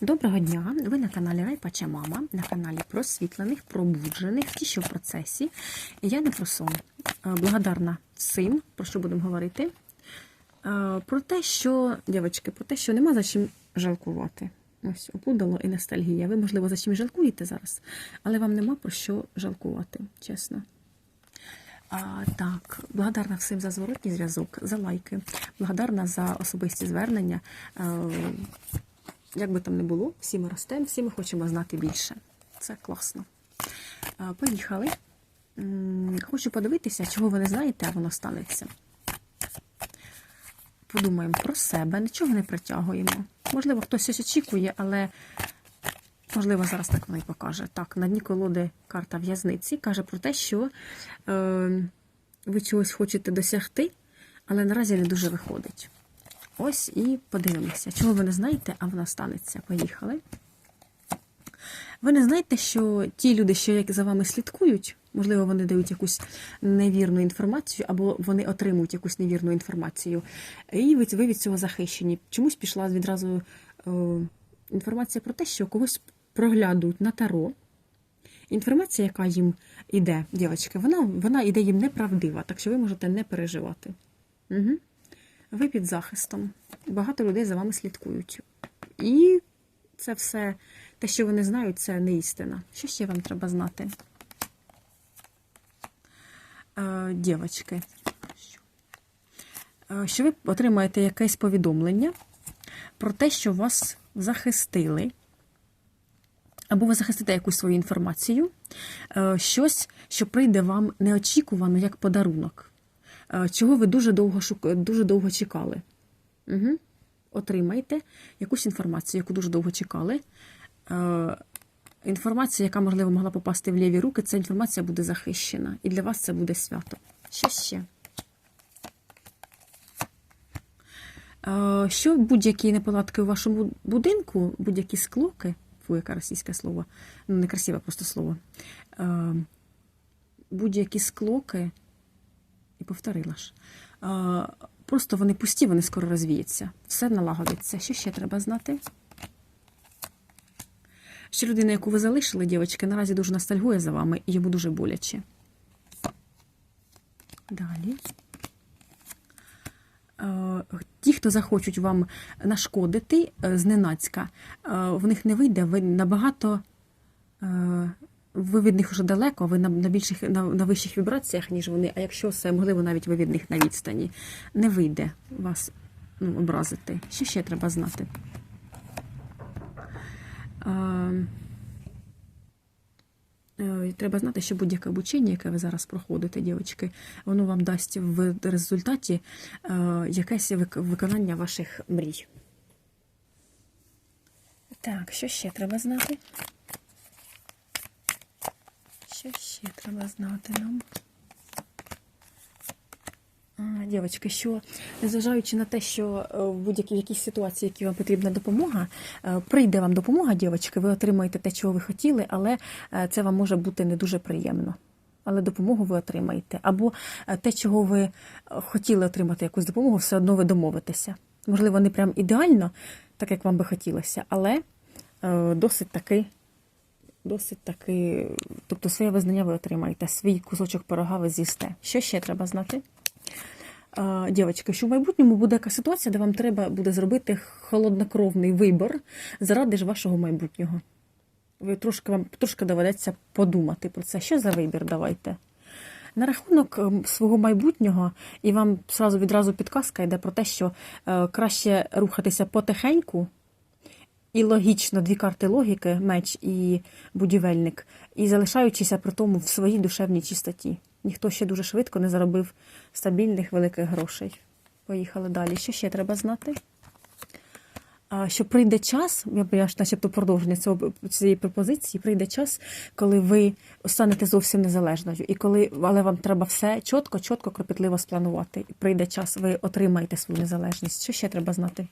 Доброго дня! Ви на каналі Райпача Мама, на каналі просвітлених, пробуджених, ті, що в процесі. Я не про сон. Е, Благодарна всім, про що будемо говорити. Е, Про те, що, дівчатки, про те, що нема за чим жалкувати. Ось опудало і ностальгія. Ви, можливо, за чим жалкуєте зараз, але вам нема про що жалкувати, чесно. А, так, благодарна всім за зворотній зв'язок, за лайки, благодарна за особисті звернення. Як би там не було, всі ми ростемо, всі ми хочемо знати більше. Це класно. Поїхали. Хочу подивитися, чого ви не знаєте, а воно станеться. Подумаємо про себе, нічого не притягуємо. Можливо, хтось щось очікує, але можливо, зараз так воно і покаже. Так, на дні колоди карта в'язниці каже про те, що е, ви чогось хочете досягти, але наразі не дуже виходить. Ось і подивимося, чого ви не знаєте, а воно станеться. Поїхали. Ви не знаєте, що ті люди, що як за вами слідкують, можливо, вони дають якусь невірну інформацію, або вони отримують якусь невірну інформацію, і ви, від цього захищені. Чомусь пішла відразу е, інформація про те, що когось проглядують на таро. Інформація, яка їм іде, дівчатки, вона, вона іде їм неправдива, так що ви можете не переживати. Угу. Ви під захистом. Багато людей за вами слідкують. І це все, те, що вони знають, це не істина. Що ще вам треба знати? Е, Дівочки, Е, що ви отримаєте якесь повідомлення про те, що вас захистили, або ви захистите якусь свою інформацію, е, щось, що прийде вам неочікувано як подарунок, чого ви дуже довго шук... дуже довго чекали. Угу. Отримайте якусь інформацію, яку дуже довго чекали. Е, Інформація, яка, можливо, могла попасти в ліві руки, ця інформація буде захищена. І для вас це буде свято. Що ще? Е, Що будь-які неполадки у вашому будинку, будь-які склоки, фу, яке російське слово, ну не красиве просто слово. Е, Будь-які склоки, і повторила ж. Е, Просто вони пусті, вони скоро розвіються. Все налагодиться. Що ще треба знати? Що людина, яку ви залишили, дівчатки, наразі дуже ностальгує за вами і йому дуже боляче. Далі. Е, Ті, хто захочуть вам нашкодити е, зненацька, е, в них не вийде, ви набагато. Ви від них вже далеко, ви на, на більших на, на вищих вібраціях, ніж вони. А якщо це, можливо, навіть ви від них на відстані, не вийде вас ну, образити. Що ще треба знати? Е, е, Треба знати, що будь-яке обучення, яке ви зараз проходите, дівчатки, воно вам дасть в результаті е, якесь виконання ваших мрій. Так, що ще треба знати? Що ще треба знати нам? Дівчатки, що незважаючи на те, що е, в будь-якій якійсь ситуації, які вам потрібна допомога, е, прийде вам допомога, дівчатки, ви отримаєте те, чого ви хотіли, але е, це вам може бути не дуже приємно. Але допомогу ви отримаєте. Або те, чого ви хотіли отримати якусь допомогу, все одно ви домовитеся. Можливо, не прям ідеально, так як вам би хотілося, але досить таки досить таки, тобто своє визнання ви отримаєте, свій кусочок пирога ви з'їсте. Що ще треба знати? Дівчатки, що в майбутньому буде яка ситуація, де вам треба буде зробити холоднокровний вибір заради ж вашого майбутнього. Ви трошки вам трошки доведеться подумати про це. Що за вибір давайте? На рахунок ем, свого майбутнього, і вам сразу відразу підказка йде про те, що е, краще рухатися потихеньку, і логічно дві карти логіки, меч і будівельник, і залишаючися при тому в своїй душевній чистоті. Ніхто ще дуже швидко не заробив стабільних великих грошей. Поїхали далі. Що ще треба знати? Що прийде час, я ж начебто продовження цього цієї пропозиції, прийде час, коли ви станете зовсім незалежною, і коли, але вам треба все чітко, чітко, кропітливо спланувати. І прийде час, ви отримаєте свою незалежність. Що ще треба знати?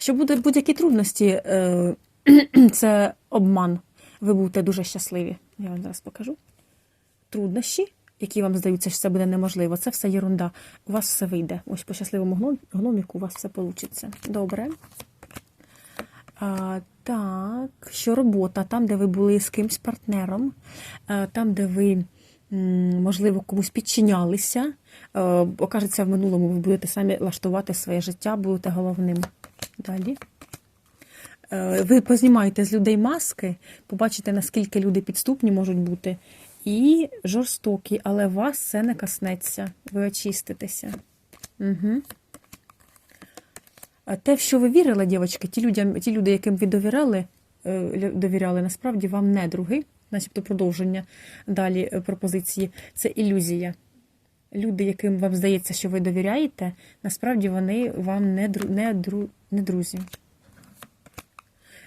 Що будуть будь-які трудності, е, це обман. Ви будете дуже щасливі. Я вам зараз покажу. Труднощі, які вам здаються, що це буде неможливо, це все єрунда. У вас все вийде. Ось по щасливому гном- гноміку у вас все вийде. Добре. А, так, що робота, там, де ви були з кимсь партнером, а, там, де ви, можливо, комусь підчинялися, а, окажеться в минулому, ви будете самі лаштувати своє життя, будете головним. Далі. Е, Ви познімаєте з людей маски, побачите, наскільки люди підступні можуть бути, і жорстокі, але вас це не коснеться. Ви очиститеся. Угу. А те, в що ви вірили, дівчатки, ті, людям, ті люди, яким ви довіряли, е, довіряли, насправді вам не други, начебто продовження далі е, пропозиції, це ілюзія. Люди, яким вам здається, що ви довіряєте, насправді вони вам не, дру, не, дру, не друзі.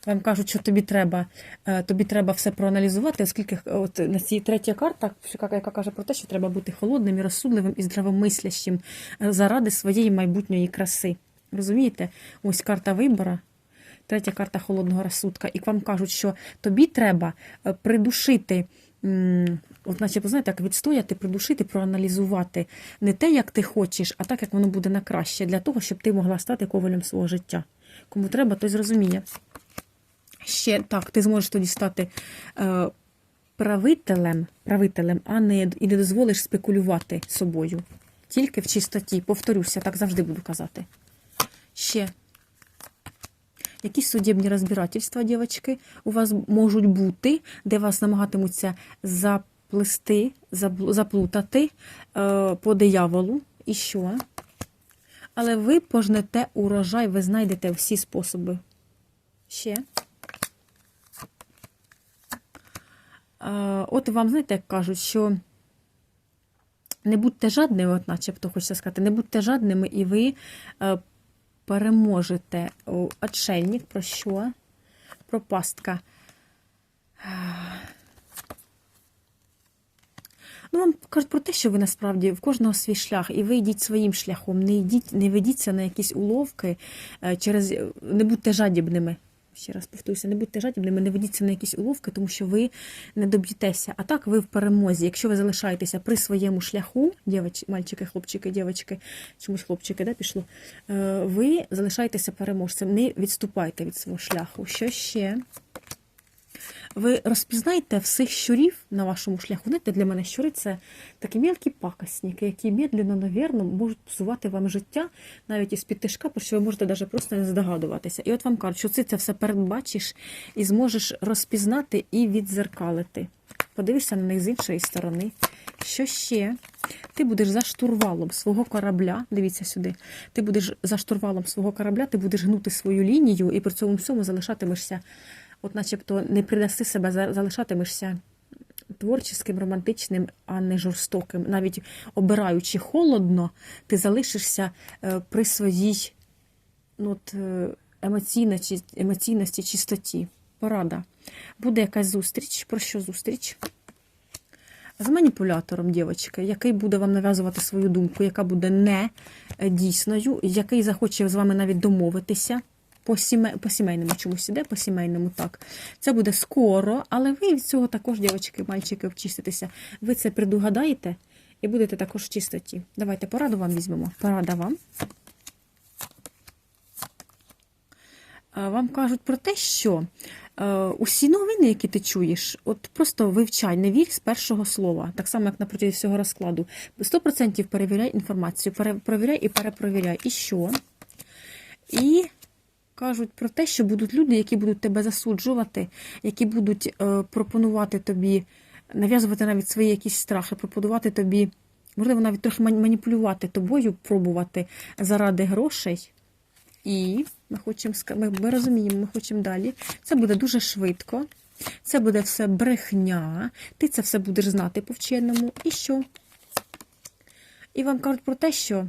Вам кажуть, що тобі треба, е, тобі треба все проаналізувати, оскільки е, от на цій третя карта, яка каже про те, що треба бути холодним і розсудливим і здравомислящим е, заради своєї майбутньої краси. Розумієте? Ось карта вибора, третя карта холодного розсудка. І вам кажуть, що тобі треба придушити. От, наче, ви знаєте, як відстояти, придушити, проаналізувати не те, як ти хочеш, а так, як воно буде на краще, для того, щоб ти могла стати ковалем свого життя. Кому треба, той зрозуміє. Ще так, ти зможеш тоді стати е, правителем, правителем, а не і не дозволиш спекулювати собою. Тільки в чистоті. Повторюся, так завжди буду казати. Ще. Якісь судебні розбирательства, дівчатки, у вас можуть бути, де вас намагатимуться заплести, забл- заплутати е, по дияволу. І що? Але ви пожнете урожай, ви знайдете всі способи. Ще. Е, От вам, знаєте, як кажуть, що не будьте жадними, от начебто хочеться сказати, не будьте жадними, і ви е, переможете. Отшельник про що? Про пастка. Ну, вам кажуть про те, що ви насправді в кожного свій шлях, і ви йдіть своїм шляхом. Не йдіть, не ведіться на якісь уловки е, через не будьте жадібними. Ще раз повторюся, не будьте жадібними, не ведіться на якісь уловки, тому що ви не доб'єтеся. А так ви в перемозі. Якщо ви залишаєтеся при своєму шляху, дівч, мальчики, хлопчики, дівчатки, чомусь хлопчики, да, пішло, е, ви залишаєтеся переможцем, не відступайте від свого шляху. Що ще? Ви розпізнаєте всіх щурів на вашому шляху. Знаєте, для мене щури це такі мелкі пакосники, які медленно, навірно, можуть псувати вам життя навіть із під тишка, про що ви можете навіть просто не здогадуватися. І от вам кажуть, що ти це все передбачиш і зможеш розпізнати і відзеркалити. Подивишся на них з іншої сторони. Що ще? Ти будеш за штурвалом свого корабля. Дивіться сюди. Ти будеш за штурвалом свого корабля, ти будеш гнути свою лінію і при цьому всьому залишатимешся от начебто не придаси себе, залишатимешся творчим, романтичним, а не жорстоким. Навіть обираючи холодно, ти залишишся е, при своїй ну, от, е, емоційності, емоційності, чистоті. Порада. Буде якась зустріч. Про що зустріч? З маніпулятором, дівчатки, який буде вам нав'язувати свою думку, яка буде не е, дійсною, який захоче з вами навіть домовитися. По, сіме... по сімейному чомусь іде, по сімейному так. Це буде скоро, але ви від цього також, дівчатки, мальчики, обчиститеся. Ви це предугадаєте і будете також в чистоті. Давайте пораду вам візьмемо. Порада вам. Вам кажуть про те, що е, усі новини, які ти чуєш, от просто вивчай, не вір з першого слова, так само, як на протязі всього розкладу. 100% перевіряй інформацію, перевіряй і перепровіряй. І що? І кажуть про те, що будуть люди, які будуть тебе засуджувати, які будуть е, пропонувати тобі, нав'язувати навіть свої якісь страхи, пропонувати тобі, можливо, навіть трохи маніпулювати тобою, пробувати заради грошей. І ми хочемо ми розуміємо, ми хочемо далі. Це буде дуже швидко. Це буде все брехня. Ти це все будеш знати по вченому. І що? І вам кажуть про те, що.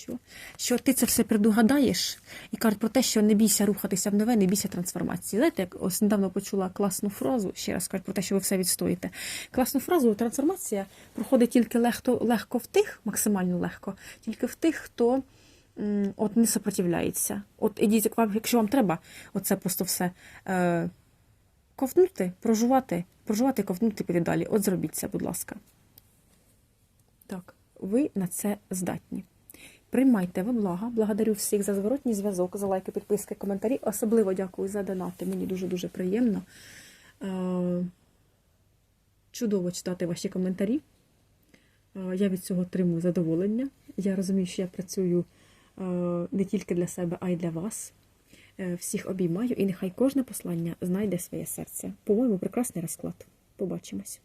Що, що ти це все предугадаєш, і кажуть про те, що не бійся рухатися в нове, не бійся трансформації. Знаєте, як ось недавно почула класну фразу, ще раз кажуть про те, що ви все відстоїте. Класну фразу трансформація проходить тільки легко, легко в тих, максимально легко, тільки в тих, хто от не сопротивляється. От ідіть, як вам- якщо вам треба, оце просто все е, ковтнути, прожувати, прожувати, ковтнути, піти далі. От зробіть це, будь ласка. Так, ви на це здатні. Приймайте во благо. Благодарю всіх за зворотній зв'язок, за лайки, підписки, коментарі. Особливо дякую за донати. Мені дуже-дуже приємно. Е, Чудово читати ваші коментарі. Е, Я від цього отримую задоволення. Я розумію, що я працюю е, не тільки для себе, а й для вас. Всіх обіймаю, і нехай кожне послання знайде своє серце. По-моєму, прекрасний розклад. Побачимось.